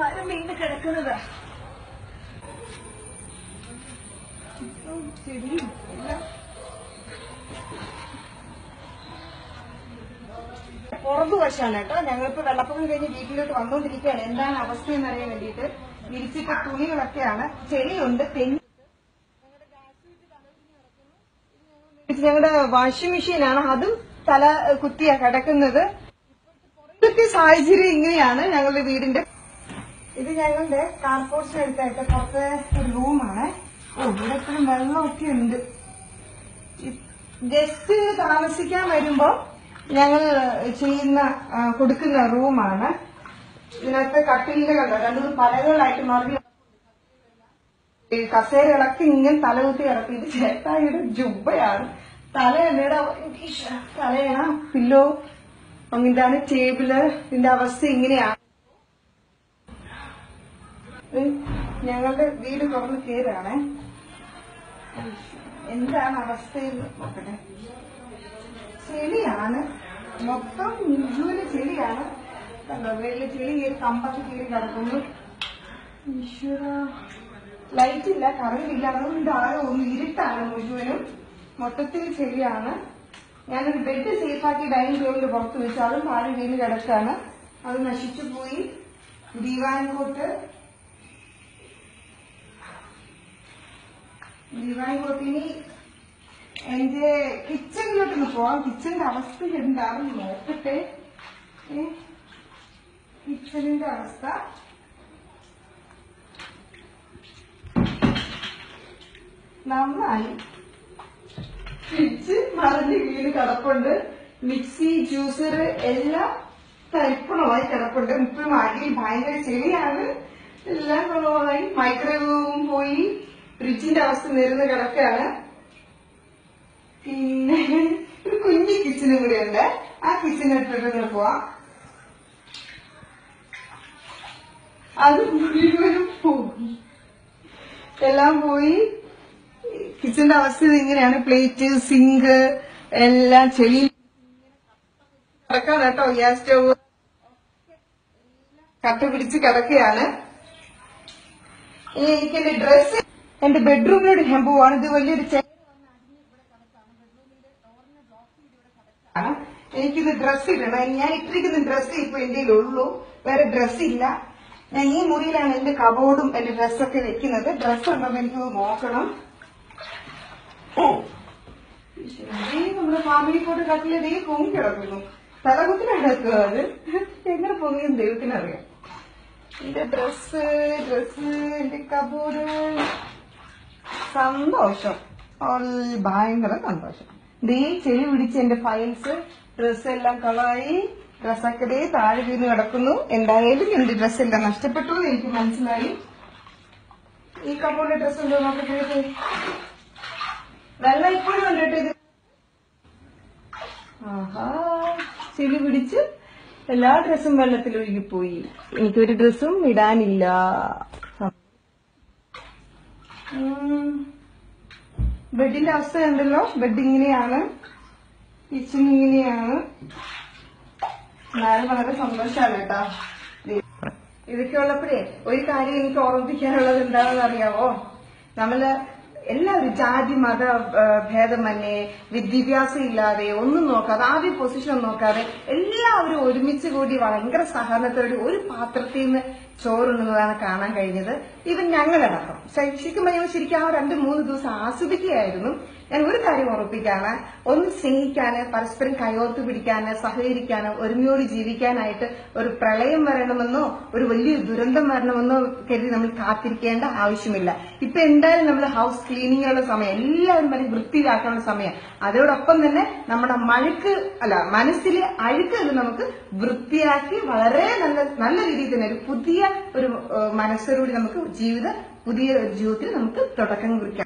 മരം വീണ് കിടക്കുന്നത്. ചെടിയും എല്ലാം. പുറകുവശമാണ് കേട്ടോ. ഞങ്ങളിപ്പോ വെള്ളപ്പൊക്കം കഴിഞ്ഞ് വീട്ടിലോട്ട് വന്നുകൊണ്ടിരിക്കുകയാണ് എന്താണ് അവസ്ഥ എന്ന് അറിയാൻ വേണ്ടിയിട്ട് വിരിച്ചിട്ട തുണികളൊക്കെയാണ്. ചെളിയുണ്ട് തെങ്ങി ഞങ്ങളുടെ വാഷിംഗ് മെഷീനാണ്. അതും തല കുത്തിയാ കിടക്കുന്നത്. ഇപ്പോഴത്തെ സാഹചര്യം ഇങ്ങനെയാണ് ഞങ്ങളുടെ വീടിന്റെ ഇത് ഞങ്ങളുടെ കാർപോർട്ടിന് അടുത്തായിട്ട് പുറത്തെ ഒരു റൂമാണ് ഓ ഇവിടെ എപ്പോഴും വെള്ളമൊക്കെ ഉണ്ട്. ഗസ്റ്റ് താമസിക്കാൻ വരുമ്പോ ഞങ്ങൾ ചെയ്യുന്ന കൊടുക്കുന്ന റൂമാണ് ഇതിനകത്ത് കട്ടിലിന്റെ കണ്ടോ പലകളായിട്ട് മറിഞ്ഞ് ഈ കസേരകളൊക്കെ ഇങ്ങനെ തലകുത്തി കിടക്കും ഇത് ജുബയാണ്. തലയണയുടെ തലയണ പില്ലോ അങ്ങനെ ടേബിൾ ഇതിന്റെ അവസ്ഥ ഇങ്ങനെയാണ് ഞങ്ങളുടെ വീട് തുറന്ന് കയറാണ് എന്താണ് അവസ്ഥയെന്ന് നോക്കട്ടെ? ചെളിയാണ്. മൊത്തം മുഴുവൻ ചെളിയാണ്. കണ്ടോ? വീട്ടിൽ ചെളി കയറി കമ്പത്ത് കയറി കിടക്കുന്നു. ലൈറ്റ് ഇല്ല കറണ്ട് ഇല്ല. അതുകൊണ്ട് ആകെ ഒന്ന് ഇരുട്ടാണ് മുഴുവനും മൊത്തത്തിൽ ചെളിയാണ്. ഞാനൊരു ബെഡ് സേഫാക്കി ഡൈനിങ് ടേബിളിൽ പുറത്ത് വെച്ചു. അതും പാടി വീണ് കിടക്കാണ്. അത് നശിച്ചു പോയി. ദീവാൻ കോട്ട് ദീവാൻ കോട്ടിനി എന്റെ കിച്ചണിലോട്ടൊന്ന് പോവാം. കിച്ചണിന്റെ അവസ്ഥ എന്താണെന്ന് നോക്കട്ടെ. കിച്ചണിന്റെ അവസ്ഥ. നന്നായി. ഫ്രിഡ്ജ് മറിഞ്ഞ് വീണ് കിടപ്പുണ്ട്. മിക്സി ജ്യൂസർ എല്ലാം തരിപ്പണമായി കിടപ്പുണ്ട്. ഇപ്പം അടിയിൽ ഭയങ്കര ചെളിയാണ്. എല്ലാം കുളമായി മൈക്രോവേവും പോയി. ഫ്രിഡ്ജിന്റെ അവസ്ഥ നിരന്ന് കിടക്കുകയാണ് പിന്നെ ഒരു കുഞ്ഞു കിച്ചനും കൂടെ ഉണ്ട്. ആ കിച്ചനെടുത്തിട്ട് പോവാം. അത് മുഴുവനും പോയി. എല്ലാം പോയി. കിച്ചന്റെ അവസ്ഥ ഇങ്ങനെയാണ്. പ്ലേറ്റ് സിങ്ക് എല്ലാം ചെളി കിടക്കാണ് കേട്ടോ. Gas stove. കട്ട പിടിച്ച് കിടക്കുകയാണ്. ഇനി എനിക്ക് എന്റെ ഡ്രസ് എന്റെ ബെഡ്റൂമിലോട്ട് ഞാൻ പോവാണ്. ഇത് വലിയൊരു. എനിക്കിത് ഡ്രസ് ഇടണം. ഞാൻ ഇട്ടിരിക്കുന്ന ഡ്രസ് ഇപ്പൊ എന്റെ ഉള്ളൂ വേറെ ഡ്രസ് ഇല്ല. ഞാൻ ഈ മുറിയിലാണ് എന്റെ കബോർഡും എന്റെ ഡ്രസ്സൊക്കെ വെക്കുന്നത്. ഡ്രസ് ഉണ്ടെന്ന് എനിക്ക് നോക്കണം. ദേ നമ്മുടെ ഫാമിലി ഫോട്ടോ കട്ടിൽ പൊങ്ങി കിടക്കുന്നു. തലകുത്തിലാണ് കിടക്കുക അത് എങ്ങനെ പൊങ്ങിയും ദൈവത്തിനറിയാം. എന്റെ ഡ്രസ് ഡ്രസ് എന്റെ കബോർഡ് സന്തോഷം. ഭയങ്കര സന്തോഷം. ദേ ചെളി പിടിച്ച് എന്റെ ഫയൽസ് ഡ്രസ് എല്ലാം കളായി. ഡ്രസ്സൊക്കെ താഴെ വീണ് കിടക്കുന്നു. എന്തായാലും എന്റെ ഡ്രസ് എല്ലാം നഷ്ടപ്പെട്ടു എനിക്ക് മനസ്സിലായി. ഈ കബോർഡിലെ ഡ്രസ് ഉണ്ടോ നോക്കട്ടെ വെള്ളം ഇപ്പോഴും ഉണ്ട് ആഹാ. ചെളി പിടിച്ച് എല്ലാ ഡ്രസ്സും വെള്ളത്തിൽ ഒഴുകിപ്പോയി. എനിക്കൊരു ഡ്രസ്സും ഇടാനില്ല. ബെഡിന്റെ അവസ്ഥ ഉണ്ടല്ലോ ബെഡ് ഇങ്ങനെയാണ്. കിച്ചൺ ഇങ്ങനെയാണ്. എന്നാലും വളരെ സന്തോഷമാണ് കേട്ടാ. ഇതൊക്കെ ഉള്ളപ്പോഴേ ഒരു കാര്യം എനിക്ക് ഓർമ്മിപ്പിക്കാനുള്ളത് എന്താണെന്ന് അറിയാവോ? നമ്മൾ എല്ലാവരും ജാതി മത ഭേദമന്യേ വിദ്യാഭ്യാസം ഇല്ലാതെ ഒന്നും നോക്കാതെ ആദ്യ പൊസിഷൻ നോക്കാതെ എല്ലാവരും ഒരുമിച്ച് കൂടി ഭയങ്കര സഹകരണത്തോടെ ഒരു പാത്രത്തിൽ നിന്ന് ചോറുണ്ണുന്നതാണ് കാണാൻ കഴിഞ്ഞത്. ഇവൻ ഞങ്ങളടക്കം. ശരിക്കും ശരിക്കും ആ രണ്ട് മൂന്ന് ദിവസം ആസ്വദിക്കുകയായിരുന്നു. ഞാൻ ഒരു കാര്യം ഉറപ്പിക്കാണ് ഒന്ന് സ്നേഹിക്കാന് പരസ്പരം കയോർത്ത് പിടിക്കാന് സഹകരിക്കാന് ഒരുമയോട് ജീവിക്കാനായിട്ട് ഒരു പ്രളയം വരണമെന്നോ ഒരു വലിയ ദുരന്തം വരണമെന്നോ കരുതി നമ്മൾ കാത്തിരിക്കേണ്ട ആവശ്യമില്ല. ഇപ്പൊ എന്തായാലും നമ്മൾ ഹൗസ് ക്ലീനിങ്ങുള്ള സമയം എല്ലാവരും വരെ വൃത്തിയിലാക്കാനുള്ള സമയം. അതോടൊപ്പം തന്നെ നമ്മുടെ മഴക്ക് അല്ല മനസ്സിലെ അഴുക്ക് അത് നമുക്ക് വൃത്തിയാക്കി വളരെ നല്ല നല്ല രീതിയിൽ തന്നെ ഒരു പുതിയ ഒരു മനസ്സിലൂടെ നമുക്ക് ജീവിത പുതിയ ഒരു ജീവിതത്തിൽ നമുക്ക് തുടക്കം കുറിക്കാം.